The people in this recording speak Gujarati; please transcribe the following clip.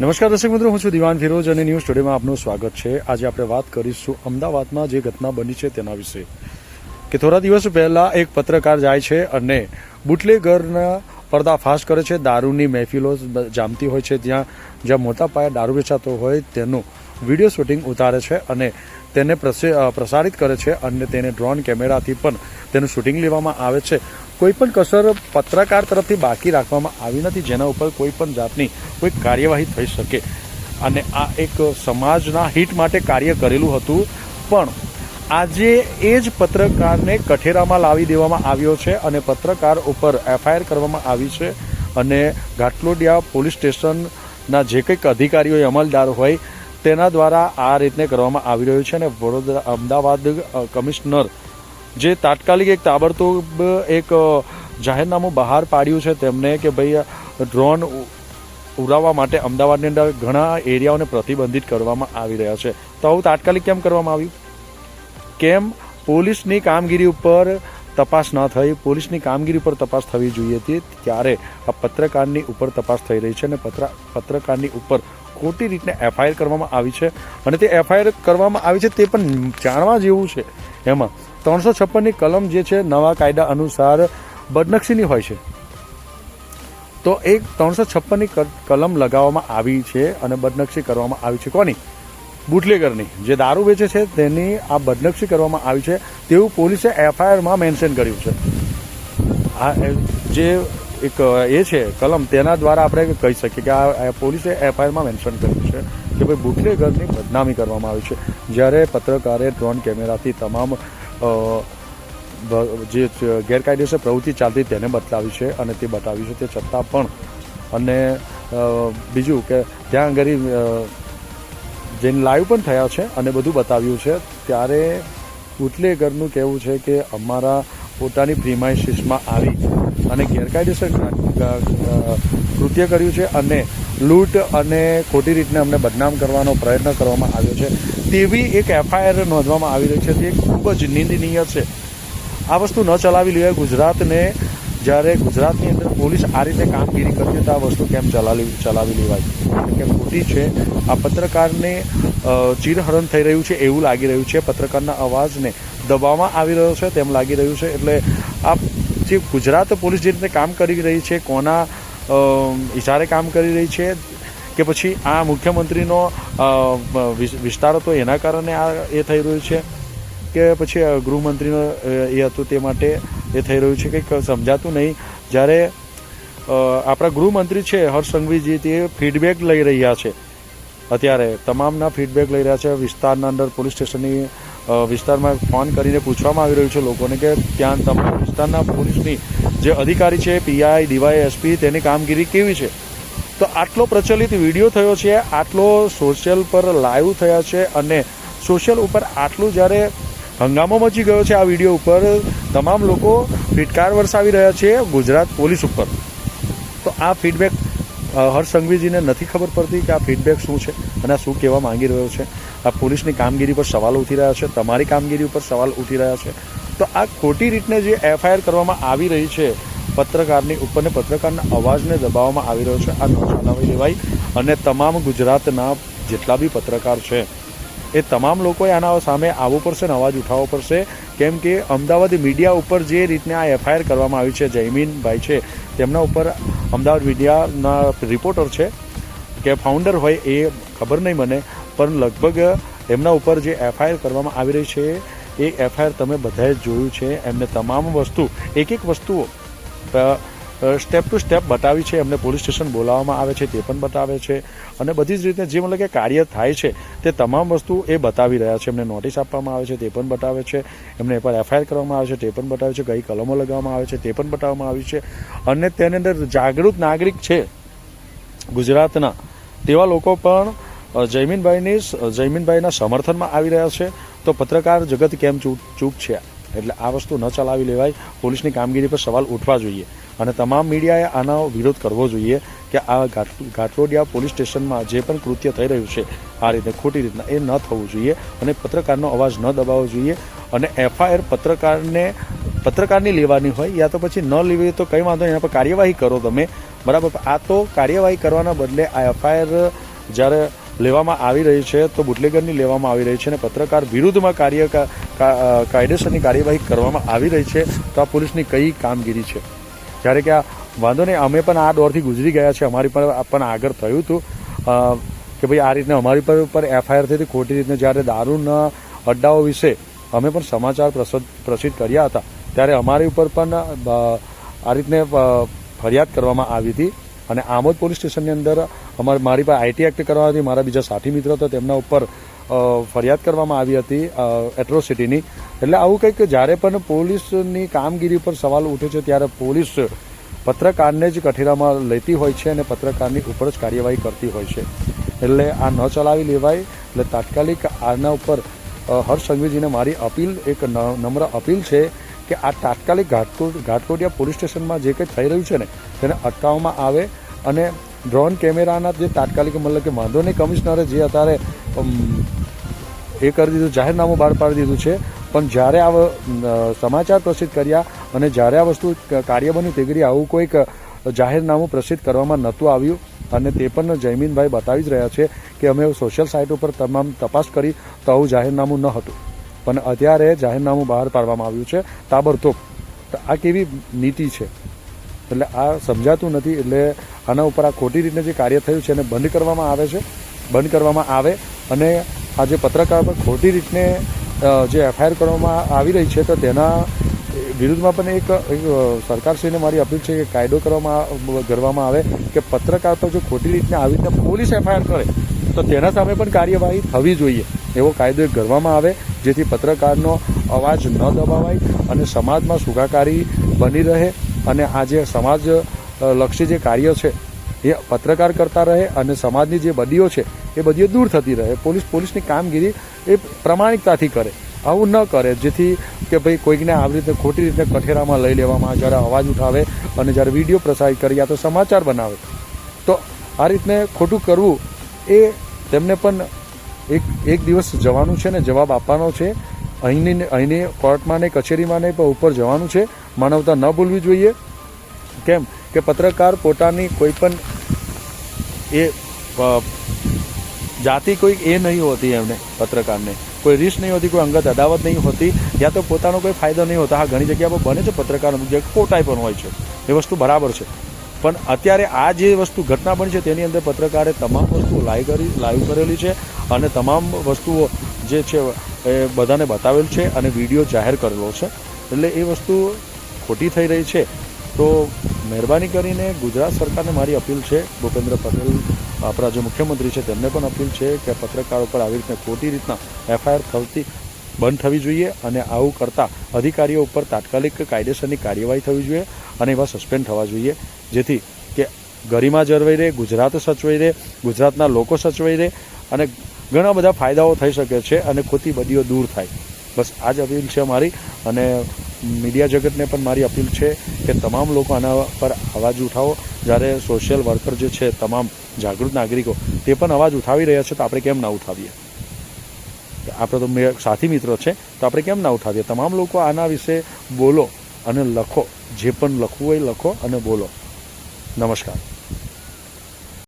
નમસ્કાર દર્શક મિત્રો, હું છું દિવાન ફિરોજ અને ન્યૂઝ સ્ટુડિયોમાં આપનું સ્વાગત છે. આજે આપણે વાત કરીશું અમદાવાદમાં જે ઘટના બની છે તેના વિશે. કે થોડા દિવસ પહેલા એક પત્રકાર જાય છે અને બુટલેગરના પર્દાફાશ કરે છે. દારૂની મહેફિલો જામતી હોય છે ત્યાં. જ્યાં મોટા પાયે દારૂ વેચાતો હોય તેનું વીડિયો શૂટિંગ ઉતારે છે અને તેને પ્રસે- પ્રસારિત કરે છે અને તેને ડ્રોન કેમેરાથી પણ તેનું શૂટિંગ લેવામાં આવે છે. કોઈ પણ કસર પત્રકાર તરફથી બાકી રાખવામાં આવી નથી, જેના ઉપર કોઈ પણ જાતની કોઈ કાર્યવાહી થઈ શકે. અને આ એક સમાજના હિત માટે કાર્ય કરેલું હતું. પણ આજે એ જ પત્રકારને કઠેરામાં લાવી દેવામાં આવ્યો છે અને પત્રકાર ઉપર એફઆઈઆર કરવામાં આવી છે. અને ઘાટલોડિયા પોલીસ સ્ટેશનના જે કંઈક અધિકારીઓ અમલદાર હોય તેના દ્વારા આ રીતને કરવામાં આવી રહ્યું છે. અને વડોદરા અમદાવાદ કમિશનર જે તાત્કાલિક એક તાબડતોબ એક જાહેરનામું બહાર પાડ્યું છે તેમને કે ભાઈ ડ્રોન ઉડાવવા માટે અમદાવાદની અંદર ઘણા એરિયાઓને પ્રતિબંધિત કરવામાં આવી રહ્યા છે. તો આવું તાત્કાલિક કેમ કરવામાં આવ્યું? કેમ પોલીસની કામગીરી ઉપર તપાસ ન થઈ? પોલીસની કામગીરી ઉપર તપાસ થવી જોઈએ હતી ત્યારે આ પત્રકારની ઉપર તપાસ થઈ રહી છે અને પત્ર, પત્રકારની ઉપર ખોટી રીતને એફઆઈઆર કરવામાં આવી છે. અને તે એફઆઈઆર કરવામાં આવી છે તે પણ જાણવા જેવું છે એમાં ત્રણસો છપ્પનની કલમ જે છે, નવા કાયદા અનુસાર બદનક્ષીની હોય છે. તો એ ત્રણસો છપ્પનની કલમ લગાવવામાં આવી છે અને બદનક્ષી કરવામાં આવી છે કોની? બુટલેગરની. જે દારૂ વેચે છે તેની આ બદનક્ષી કરવામાં આવી છે તેવું પોલીસે એફઆઈઆરમાં મેન્શન કર્યું છે. આ જે એક, એ છે કલમ તેના દ્વારા આપણે કહી શકીએ કે આ પોલીસે એફઆઈઆરમાં મેન્શન કર્યું છે. કે ભાઈ બુટલેગરની બદનામી કરવામાં આવી છે. જ્યારે પત્રકારે ડ્રોન કેમેરાથી તમામ જે ગેરકાયદેસર પ્રવૃત્તિ ચાલતી તેને બતાવી છે અને તે બતાવી છે. તે છતાં પણ, અને બીજું કે ત્યાં આગળ જેને લાઈવ પણ થયા છે અને બધું બતાવ્યું છે, ત્યારે ઉટલેગરનું કહેવું છે કે અમારા પોતાની પ્રિમાઇસીસમાં આવી અને ગેરકાયદેસર કૃત્ય કર્યું છે અને લૂંટ અને ખોટી રીતને અમને બદનામ કરવાનો પ્રયત્ન કરવામાં આવ્યો છે. તેવી એક એફઆઈઆર નોંધવામાં આવી રહી છે. તે ખૂબ જ નિંદનીય છે. આ વસ્તુ ન ચલાવી લેવાય ગુજરાતને જ્યારે ગુજરાતની અંદર પોલીસ આ રીતે કામગીરી કરતી તો આ વસ્તુ કેમ ચલાવી ચલાવી લેવાય? કેમ ખોટી છે. આ પત્રકારને ચીરહરણ થઈ રહ્યું છે એવું લાગી રહ્યું છે. પત્રકારના અવાજને દબાવવામાં આવી રહ્યો છે તેમ લાગી રહ્યું છે. એટલે આ જે ગુજરાત પોલીસ જે રીતે કામ કરી રહી છે, કોના ઇશારે કામ કરી રહી છે કે પછી આ મુખ્યમંત્રીનો વિસ્તાર હતો એના કારણે આ એ થઈ રહ્યું છે કે પછી ગૃહમંત્રીનો એ હતું તે માટે એ થઈ રહ્યું છે. કંઈક સમજાતું નહીં. જ્યારે આપણા ગૃહમંત્રી છે, હર્ષ સંઘવીજી, તે ફીડબેક લઈ રહ્યા છે. અત્યારે તમામના ફીડબેક લઈ રહ્યા છે વિસ્તારના અંદર પોલીસ સ્ટેશનની વિસ્તારમાં ફોન કરીને પૂછવામાં આવી રહ્યું છે લોકોને કે ત્યાં તમામ વિસ્તારના પોલીસની જે અધિકારી છે પીઆઈ ડીવાય એસપી તેની કામગીરી કેવી છે? તો આટલો પ્રચલિત વીડિયો થયો છે, આટલો સોશિયલ પર લાઈવ થયા છે અને સોશિયલ ઉપર આટલું જ્યારે હંગામો મચી ગયો છે આ વીડિયો ઉપર, તમામ લોકો ફિટકાર વરસાવી રહ્યા છે ગુજરાત પોલીસ ઉપર. તો આ ફીડબેક હર્ષ સંઘવીજીને નથી ખબર પડતી કે આ ફીડબેક શું છે અને આ શું કહેવા માંગી રહ્યો છે. આ પોલીસની કામગીરી પર સવાલ ઉઠી રહ્યા છે, તમારી કામગીરી ઉપર સવાલ ઉઠી રહ્યા છે. તો આ ખોટી રીતને જે એફઆઈઆર કરવામાં આવી રહી છે, પત્રકારની ઉપર ને પત્રકારના અવાજને દબાવવામાં આવી રહ્યો છે, આ નોંધાવી લેવાય અને તમામ ગુજરાતના જેટલા બી પત્રકાર છે, એ તમામ લોકોએ આના સામે આવવું પડશે ને અવાજ ઉઠાવવો પડશે. કેમ કે અમદાવાદ મીડિયા ઉપર જે રીતને આ એફઆઈઆર કરવામાં આવી છે, જયમીનભાઈ છે, તેમના ઉપર અમદાવાદ મીડિયાના રિપોર્ટર છે, કે ફાઉન્ડર હોય એ ખબર નહીં મને પણ લગભગ એમના ઉપર જે એફઆઈઆર કરવામાં આવી રહી છે, એ એફઆઈઆર તમે બધાએ જોયું છે. એમને તમામ વસ્તુ એક એક વસ્તુઓ સ્ટેપ ટુ સ્ટેપ બતાવી છે. એમને પોલીસ સ્ટેશન બોલાવવામાં આવે છે, તે પણ બતાવે છે. અને બધી જ રીતે જે મતલબ કે કાર્ય થાય છે, તે તમામ વસ્તુ એ બતાવી રહ્યા છે. એમને નોટિસ આપવામાં આવે છે, તે પણ બતાવે છે. એમને પર એફઆઈઆર કરવામાં આવે છે, તે પણ બતાવે છે. કઈ કલમો લગાવવામાં આવે છે, તે પણ બતાવવામાં આવી છે. અને તેની અંદર જાગૃત નાગરિક છે ગુજરાતના, તેવા લોકો પણ જયમીનભાઈની જયમીનભાઈના સમર્થનમાં આવી રહ્યા છે. તો પત્રકાર જગત કેમ ચૂપ ચૂપ છે? એટલે આ વસ્તુ ન ચલાવી લેવાય. પોલીસની કામગીરી પર સવાલ ઉઠવા જોઈએ. અને તમામ મીડિયાએ આનો વિરોધ કરવો જોઈએ કે આ ઘાટ- ઘાટલોડિયા પોલીસ સ્ટેશનમાં જે પણ કૃત્ય થઈ રહ્યું છે, આ રીતે ખોટી રીતના એ ન થવું જોઈએ અને પત્રકારનો અવાજ ન દબાવવો જોઈએ. અને એફઆઈઆર પત્રકારને, પત્રકારની લેવાની હોય યા તો પછી ન લેવી તો કંઈ વાંધો એના પર કાર્યવાહી કરો તમે. બરાબર? આ તો કાર્યવાહી કરવાના બદલે આ એફઆઈઆર જ્યારે લેવામાં આવી રહી છે, તો બુટલેગરની લેવામાં આવી રહી છે અને પત્રકાર વિરુદ્ધમાં કાર્ય કાયદેસરની કાર્યવાહી કરવામાં આવી રહી છે, તો આ પોલીસની કઈ કામગીરી છે? જ્યારે કે આ વાંધો નહીં, અમે પણ આ દોરથી ગુજરી ગયા છે અમારી પર પણ આગળ થયું હતું કે ભાઈ આ રીતના અમારી પર ઉપર એફઆઈઆર થઈ હતી, ખોટી રીતના જ્યારે દારૂના અડ્ડાઓ વિશે અમે પણ સમાચાર પ્રસિદ્ધ કર્યા હતા, ત્યારે અમારી ઉપર પણ આ રીતને ફરિયાદ કરવામાં આવી હતી અને આમોદ પોલીસ સ્ટેશનની અંદર અમારે મારી પાસે આઈટી એક્ટ કરવા હતી, મારા બીજા સાથી મિત્રો હતા, તેમના ઉપર ફરિયાદ કરવામાં આવી હતી એટ્રોસિટીની. એટલે આવું કંઈક જ્યારે પણ પોલીસની કામગીરી પર સવાલ ઉઠે છે, ત્યારે પોલીસ પત્રકારને જ કઠેરામાં લેતી હોય છે અને પત્રકારની ઉપર જ કાર્યવાહી કરતી હોય છે. એટલે આ ન ચલાવી લેવાય. એટલે તાત્કાલિક આના ઉપર હર્ષ મારી અપીલ, એક નમ્ર અપીલ છે કે આ તાત્કાલિક ઘાટકોટ ઘાટકોટિયા પોલીસ સ્ટેશનમાં જે કંઈ થઈ રહ્યું છે ને, તેને અટકાવવામાં આવે અને ડ્રોન કેમેરાના જે તાત્કાલિક મતલબ કે વાંધો નહીં, કમિશનરે જે અત્યારે એ કરી દીધું, જાહેરનામું બહાર પાડી દીધું છે. પણ જ્યારે આ સમાચાર પ્રસિદ્ધ કર્યા અને જ્યારે આ વસ્તુ કાર્ય બન્યું, તે આવું કોઈક જાહેરનામું પ્રસિદ્ધ કરવામાં નહોતું આવ્યું. અને તે પણ જયમીનભાઈ બતાવી જ રહ્યા છે કે અમે સોશિયલ સાઇટ ઉપર તમામ તપાસ કરી તો આવું જાહેરનામું ન હતું. પણ અત્યારે જાહેરનામું બહાર પાડવામાં આવ્યું છે, તાબડતોબ. આ કેવી નીતિ છે? એટલે આ સમજાતું નથી, એટલે આના ઉપર આ ખોટી રીતે જે કાર્ય થયું છે એને બંધ કરવામાં આવે છે, બંધ કરવામાં આવે અને આ જે પત્રકાર પર ખોટી રીતને જે એફઆઈઆર કરવામાં આવી રહી છે તો તેના વિરુદ્ધમાં પણ એક સરકારશ્રીને મારી અપીલ છે કે કાયદો કરવામાં કરવામાં આવે કે પત્રકાર પર જો ખોટી રીતને આવી રીતે પોલીસ એફઆઈઆર કરે તો તેના સામે પણ કાર્યવાહી થવી જોઈએ. એવો કાયદો કરવામાં આવે જેથી પત્રકારનો અવાજ ન દબાવાય અને સમાજમાં સુખાકારી બની રહે અને આ જે સમાજ લક્ષી જે કાર્ય છે, એ પત્રકાર કરતા રહે અને સમાજની જે બદીઓ છે, એ બદીઓ દૂર થતી રહે. પોલીસ, પોલીસની કામગીરી એ પ્રમાણિકતાથી કરે. આવું ન કરે, જેથી કે ભાઈ કોઈકને આવી રીતે ખોટી રીતે કઠેરામાં લઈ લેવામાં જ્યારે અવાજ ઉઠાવે અને જ્યારે વીડિયો પ્રસારિત કરી યા તો સમાચાર બનાવે. તો આ રીતને ખોટું કરવું એ તેમને પણ એક એક દિવસ જવાનું છે ને જવાબ આપવાનો છે. અહીંની અહીંની કોર્ટમાં ને કચેરીમાં ને ઉપર જવાનું છે. માનવતા ન ભૂલવી જોઈએ. કેમ? કે પત્રકાર પોતાની કોઈ પણ એ જાતિ કોઈ એ નહીં હોતી એમને, પત્રકારને. કોઈ રીસ નહીં હોતી, કોઈ અંગત અદાવત નહીં હોતી, યા તો પોતાનો કોઈ ફાયદો નહીં હોતા. હા, ઘણી જગ્યા પર બને છે પત્રકાર જે ખોટાઈ પણ હોય છે. એ વસ્તુ બરાબર છે. પણ અત્યારે આ જે વસ્તુ ઘટના બની છે, તેની અંદર પત્રકારે તમામ વસ્તુઓ લાઈવ કરી લાઈવ કરેલી છે અને તમામ વસ્તુઓ જે છે, એ બધાને બતાવેલ છે અને વીડિયો જાહેર કરેલો છે. એટલે એ વસ્તુ ખોટી થઈ રહી છે. તો મહેરબાની કરીને ગુજરાત સરકારને મારી અપીલ છે, ભૂપેન્દ્ર પટેલ, આપણા જે મુખ્યમંત્રી છે, તેમને પણ અપીલ છે કે પત્રકારો પર આવી રીતે ખોટી રીતના એફઆઈઆર થતી બંધ થવી જોઈએ અને આવું કરતા અધિકારીઓ ઉપર તાત્કાલિક કાયદેસરની કાર્યવાહી થવી જોઈએ અને એવા સસ્પેન્ડ થવા જોઈએ. જેથી કે ગરિમા જળવાઈ રહે, ગુજરાત સચવાઈ રહે, ગુજરાતના લોકો સચવાઈ રહે અને ઘણા બધા ફાયદાઓ થઈ શકે છે અને ખોટી બદીઓ દૂર થાય. બસ આ જ અપીલ છે મારી અને મીડિયા જગતને પણ મારી અપીલ છે કે તમામ લોકો આના પર અવાજ ઉઠાવો. જ્યારે સોશિયલ વર્કર જે છે, તમામ જાગૃત નાગરિકો, તે પણ અવાજ ઉઠાવી રહ્યા છે તો આપણે કેમ ના ઉઠાવીએ? આપણે તો સાથી મિત્રો છે, તો આપણે કેમ ના ઉઠાવીએ? તમામ લોકો આના વિશે બોલો અને લખો. જે પણ લખવું હોય લખો અને બોલો. નમસ્કાર.